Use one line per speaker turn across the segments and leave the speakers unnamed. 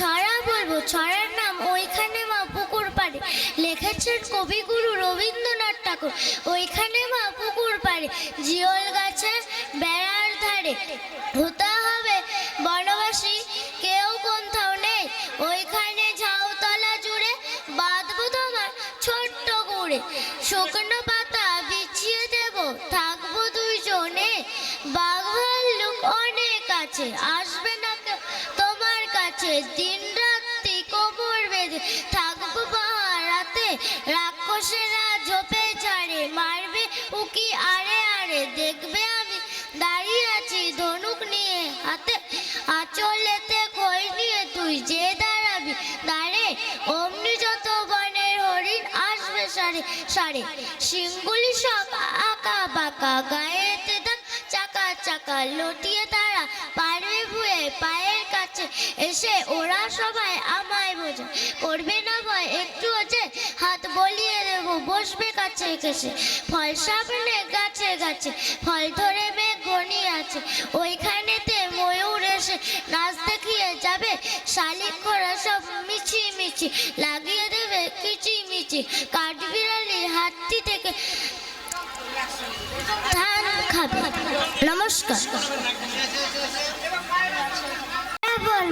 ছড়া বলব, ছড়ার নাম ওইখানে মা পুকুর পাড়ে। লিখেছেন কবিগুরু রবীন্দ্রনাথ ঠাকুর। ওইখানে মা পুকুর পাড়ে, জিওল গাছে বেড়ার ধারে। হতে হবে বনবাসী, কেউ কোথাও নেই। ওইখানে ঝাউতলা জুড়ে বাঁধবো তোমার ছোট্ট গুড়ে। শুকনো পাতা বিছিয়ে দেব, থাকব দুইজনে। বাঘ ভাল্লুক অনেক আছে, আসবে দিন রাত্রি কোমর বেঁধে থাকব রাক্ষসেরা ঝোপে মারবে উকি আরে আরে। দেখবে আমি দাঁড়িয়ে আছি ধনুক নিয়ে হাতে। আচলেতে নিয়ে তুই যে দাঁড়াবি দাঁড়ে, অমনি যত বনের হরিণ আসবে সারে সারে। সিংগুলি সব আঁকা বাঁকা, গায়েতে দাগ চাকা চাকা, লটিয়ে তারা পারবে ভুয়ে পায়ের কাছে এসে ওরা সবাই আমায় বোঝে। করবে না ভয়, একটু আছে, হাত বলিয়ে দেবো, বসবে কাছে ঘেসে ফল সামনে গাছে গাছে, ফল ধরে মেঘ ঘনিয়ে আছে। ওইখানেতে ময়ূর এসে নাচ দেখিয়ে যাবে। শালিক খোরা সব মিছি মিছি, লাগিয়ে দেবে কিচি মিচি। কাঠবিড়ালি হাতটি থেকে ধান খাবে। নমস্কার।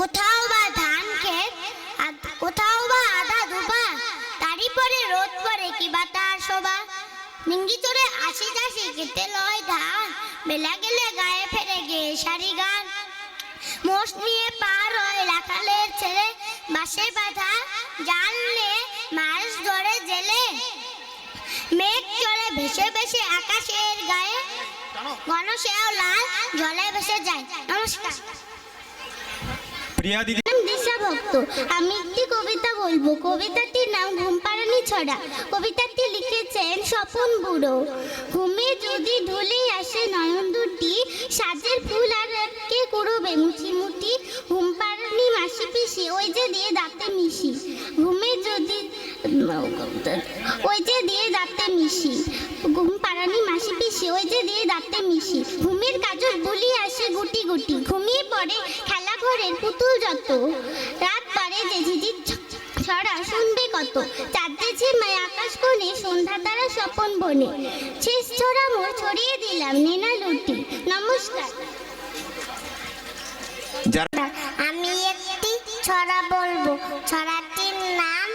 কোথাও বা ধান আর কোথাও বা আধা দুবা তারই পরে রোদ পরে কি বা তার শোভা? নিঙ্গি চড়ে আসি যাসি কেটে লয় ধান, বেলা গেলে গায়ে ফেরে গে সারি গান। মোষ নিয়ে পার হয় রাখালের ছেলে বাসে বাঁধা জাল নিয়ে মাছ ধরে জেলে। মেঘ চলে ভেসে ভেসে আকাশের গায়ে, ঘন শেও লাল জলে ভেসে যায়। নমস্কার।
প্রিয়া দিদি।
দিশা আমি একটি কবিতা বলব। কবিতাটির নাম ঘুমপাড়ানি ছড়া। কবিতাটি লিখেছেন স্বপন বুড়ো। ঘুমে যদি ঢলে আসে নয়ন দুটি, সাজের ফুল আর কে কুড়োবে মুচি মুটি ঘুমপাড়ানি মাসি পিসি, ওই যে দিয়ে দাঁতে মিশি। ঘুমে যদি, ওই যে দিয়ে দাঁতে মিশি। ঘুম পাড়ানি মাসি পিসি, ওই যে দিয়ে দাঁতে মিশি। ঘুমের কাজল বুলি আসে গুটি গুটি। ঘুমিয়ে পড়ে খেলা ঘরের পুতুল যত। রাত পারে যে ঝিঝি ছড়া শুনবে কত। চাঁদে মায় আকাশ কোণে সন্ধ্যা তারা স্বপন বনে। শেষ ছড়া মোর ছড়িয়ে দিলাম নেনা লুটি। নমস্কার। আমি একটি ছড়া বলব। ছড়াটির নাম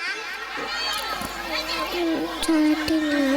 ছড়াটির নাম।